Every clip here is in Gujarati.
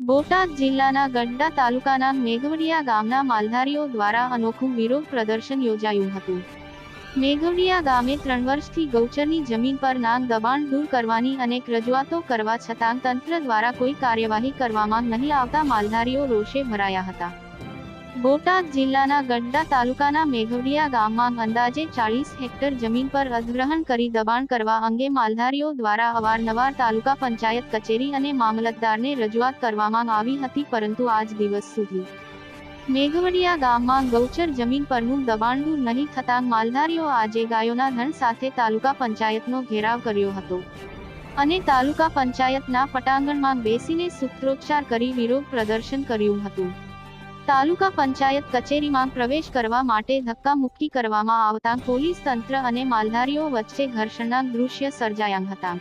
બોટાદ જિલ્લાના ગઢડા તાલુકાના મેઘવડિયા ગામના માલધારીઓ દ્વારા અનોખું વિરોધ પ્રદર્શન યોજાયું હતું. મેઘવડિયા ગામે ત્રણ વર્ષથી ગૌચરની જમીન પર નાગ દબાણ દૂર કરવાની અનેક રજૂઆતો કરવા છતાં તંત્ર દ્વારા કોઈ કાર્યવાહી કરવામાં નહીં આવતા માલધારીઓ રોષે ભરાયા હતા. બોટાદ જિલ્લાના ગઢડા તાલુકાના મેઘવડિયા ગામમાં અંદાજે ચાળીસ હેક્ટર જમીન પર અધિગ્રહણ કરી દબાણ કરવા અંગે માલધારીઓ દ્વારા અવારનવાર તાલુકા પંચાયત કચેરી અને મામલતદારને રજૂઆત કરવામાં આવી હતી, પરંતુ આજ દિવસ સુધી મેઘવડિયા ગામમાં ગૌચર જમીન પરનું દબાણ દૂર નહીં થતાં માલધારીઓ આજે ગાયોના ધન સાથે તાલુકા પંચાયતનો ઘેરાવ કર્યો હતો અને તાલુકા પંચાયતના પટાંગણમાં બેસીને સૂત્રોચ્ચાર કરી વિરોધ પ્રદર્શન કર્યું હતું. તાલુકા પંચાયત કચેરીમાં પ્રવેશ કરવા માટે ધક્કા મુક્કી કરવામાં આવતા પોલીસ તંત્ર અને માલધારીઓ વચ્ચે ઘર્ષણના દૃશ્ય સર્જાયા હતા.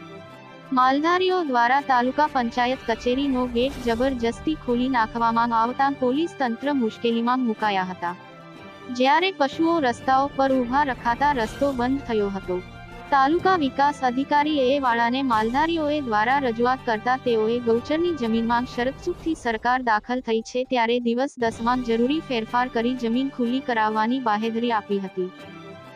માલધારીઓ દ્વારા તાલુકા પંચાયત કચેરીનો ગેટ જબરજસ્તી ખોલી નાખવામાં આવતા પોલીસ તંત્ર મુશ્કેલીમાં મુકાયા હતા. જ્યારે પશુઓ રસ્તાઓ પર ઊભા રખાતા રસ્તો બંધ થયો હતો. તાલુકા વિકાસ અધિકારી એ વાળાને માલધારીઓએ દ્વારા રજૂઆત કરતા તેઓએ ગૌચરની જમીનમાં શરતચૂકથી સરકાર દાખલ થઈ છે ત્યારે દિવસ દસમાં જરૂરી ફેરફાર કરી જમીન ખુલ્લી કરાવવાની બાહેધરી આપી હતી.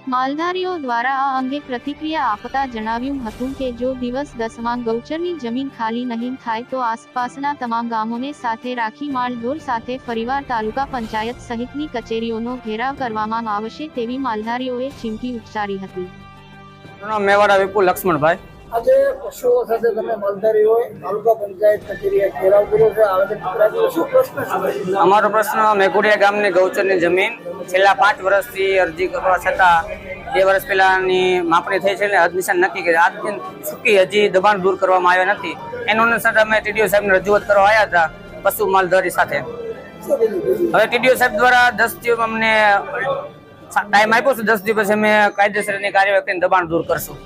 માલધારીઓ દ્વારા આ અંગે પ્રતિક્રિયા આપતા જણાવ્યું હતું કે જો દિવસ દસમાં ગૌચરની જમીન ખાલી નહીં થાય તો આસપાસના તમામ ગામોને સાથે રાખી માલઢોર સાથે ફરીવાર તાલુકા પંચાયત સહિતની કચેરીઓનો ઘેરાવ કરવામાં આવશે તેવી માલધારીઓએ ચીમકી ઉચ્ચારી હતી. નામ મેવાડા વિપુલ લક્ષ્મણભાઈ. આજે પશુઓ સાથે તમે માલધારી હોય તાલુકા પંચાયત કચેરીએ ઘેરાવ કર્યો છે. આવેદન શું પ્રશ્ન અમારો પ્રશ્ન મેઘુડિયા ગામની ગૌચરની જમીન છેલ્લા પાંચ વર્ષથી અરજી કરવા છતાં બે વર્ષ પહેલાની માપણી થઈ છે એટલે હદ નક્કી કરી આજ દિન ચૂકી હજી દબાણ દૂર કરવામાં આવ્યા નથી. એનું અનુસાર અમે ટીડીઓ સાહેબને રજૂઆત કરવા આવ્યા હતા પશુ માલધારી સાથે? હવે ટીડીઓ સાહેબ દ્વારા દસ દિવસ અમને ટાઈમ આપ્યો છે દસ દિવસ અમે કાયદેસરની કાર્યવાહી કરીને દબાણ દૂર કરશું?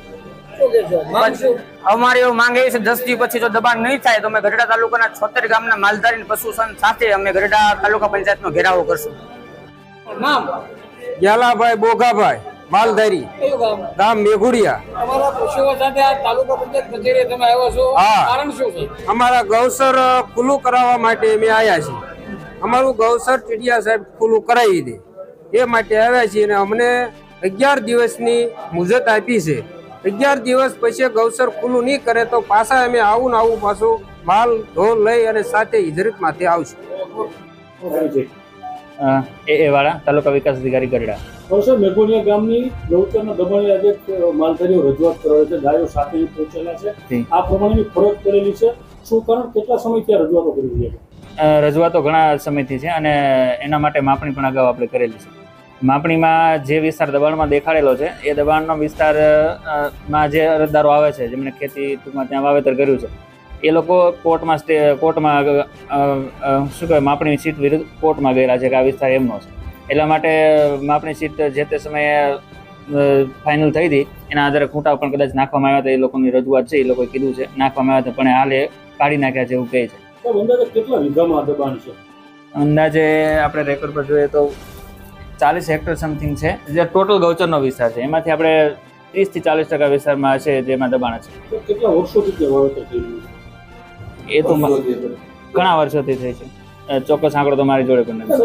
અમારી એવું માંગ એવી છે દસ દી પછી જો દબાણ નહીં થાય તો અમે ગઢડા તાલુકાના છોતેર ગામના માલધારી પશુ સાથે અમે ગઢડા તાલુકા પંચાયતનો ઘેરાવો કરશું. નામ? ગ્યાલાભાઈ બોગાભાઈ માલધારી. ગામ? મેઘુડિયા. તમારા પશુઓ સાથે આ તાલુકા પંચાયત કચેરીએ તમે આવ્યા છો. હા. કારણ શું છે? અમારા ગૌસર ખુલ્લું કરાવવા માટે અમે આવ્યા છીએ. અમારું ગૌસર ચીડિયા સાહેબ ખુલ્લું કરાવી દે. એ માટે આવ્યા છીએ અને અમને અગિયાર દિવસની મુદત આપી છે. અગિયાર દિવસ પછી ગૌસર ખુલ્લું નહીં કરે તો પાછા અમે આવું ને આવું પાછું માલ ઢોલ લઈ અને સાથે હિજરતમાંથી આવશું. એ એ વાળા તાલુકા વિકાસ અધિકારી ગરડા સર મેઘોનિયા ગામની ગૌચરના દબાણે આજે માલધારીઓ રજૂઆત કરે છે ગાયો સાથે પહોંચેલા છે. આ પ્રમાણેની ફરજ કરેલી છે. શું કારણ? કેટલા સમયથી આ રજૂઆતો કરી રહ્યા છે? રજૂઆતો ઘણા સમયથી છે અને એના માટે માપણી પણ અગાઉ આપણે કરેલી છે. માપણીમાં જે વિસ્તાર દબાણમાં દેખાડેલો છે એ દબાણનો વિસ્તારમાં જે અરજદારો આવે છે જેમણે ખેતી ટૂંકમાં ત્યાં વાવેતર કર્યું છે એ લોકો કોર્ટમાં સ્ટે કોર્ટમાં શું કહેવાય માપણી સીટ વિરુદ્ધ કોર્ટમાં ગયેલા છે કે આ વિસ્તાર એમનો છે. એટલા માટે માપણી સીટ જે તે સમયે ફાઇનલ થઈ હતી એના આધારે ખૂંટા પણ કદાચ નાખવામાં આવ્યા હતા એ લોકોની રજૂઆત છે એ લોકોએ કીધું છે નાખવામાં આવ્યા હતા પણ હાલ એ કાઢી નાખ્યા છે એવું કહે છે. અંદાજે કેટલા વીઘામાં દબાણ છે? અંદાજે આપણે રેકોર્ડ પર જોઈએ તો ચાલીસ હેક્ટર સમથિંગ છે. જે ટોટલ ગૌચરનો વિસ્તાર છે. એમાંથી આપણે ત્રીસથી ચાલીસ ટકા વિસ્તારમાં છે જેમાં દબાણ છે. કેટલા વર્ષોથી એ તો ઘણા વર્ષોથી થઈ છે. ચોક્કસ આંકડો તો મારી જોડે પણ નથી.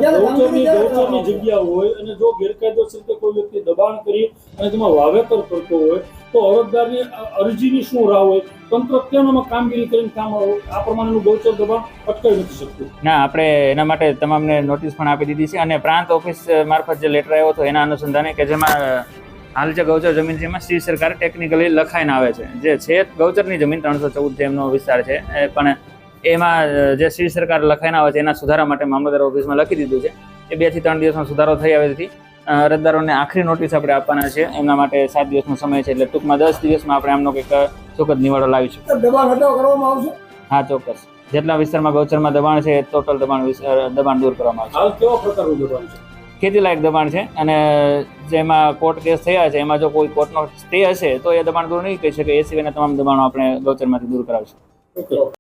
જગ્યા હોય અને જો ગેરકાયદેસર કોઈ વ્યક્તિ દબાણ કરી અને તેમાં વાવેતર કરતો હોય તો અરજદારની અરજીની શું રાહ હોય? તંત્ર કેમ કામગીરી કરીને કામ આ પ્રમાણેનું ગૌચર દબાણ અટકાવી નથી શકતું. ના આપણે એના માટે તમામને નોટિસ પણ આપી દીધી છે અને પ્રાંત ઓફિસ મારફત જે લેટર આવ્યો હતો એના અનુસંધાને કે જેમાં હાલ જે ગૌચર જમીન છે એમાં શ્રી સરકાર ટેકનિકલી લખાઈને આવે છે. જે છે ગૌચરની જમીન ત્રણસો ચૌદ જે એમનો વિસ્તાર છે. પણ એમાં જે શ્રી સરકાર લખાઈને આવે છે એના સુધારા માટે મામલતદાર ઓફિસમાં લખી દીધું છે. એ બેથી ત્રણ દિવસમાં સુધારો થઈ આવે અ, અરજદારોને આખરી નોટિસ આપણે આપવાના છે. એમના માટે સાત દિવસનો સમય છે એટલે ટૂંકમાં દસ દિવસમાં આપણે આમનો કંઈક ચોક્કસ નિવાડો લાવીશું દબાણ હટાવ કરવામાં આવશે? હા ચોક્કસ. જેટલા વિસ્તારમાં ગૌચરમાં દબાણ છે ટોટલ દબાણ દબાણ દૂર કરવામાં આવશે. હાલ કેવા પ્રકારનું દબાણ છે? ખેતી લાયક દબાણ છે અને જેમાં કોર્ટ કેસ થયા છે એમાં જો કોઈ કોર્ટનો સ્ટે હશે તો એ દબાણ દૂર નહીં કહી શકે. એ સિવાયના તમામ દબાણો આપણે ગૌચરમાંથી દૂર કરાવશું ઓકે.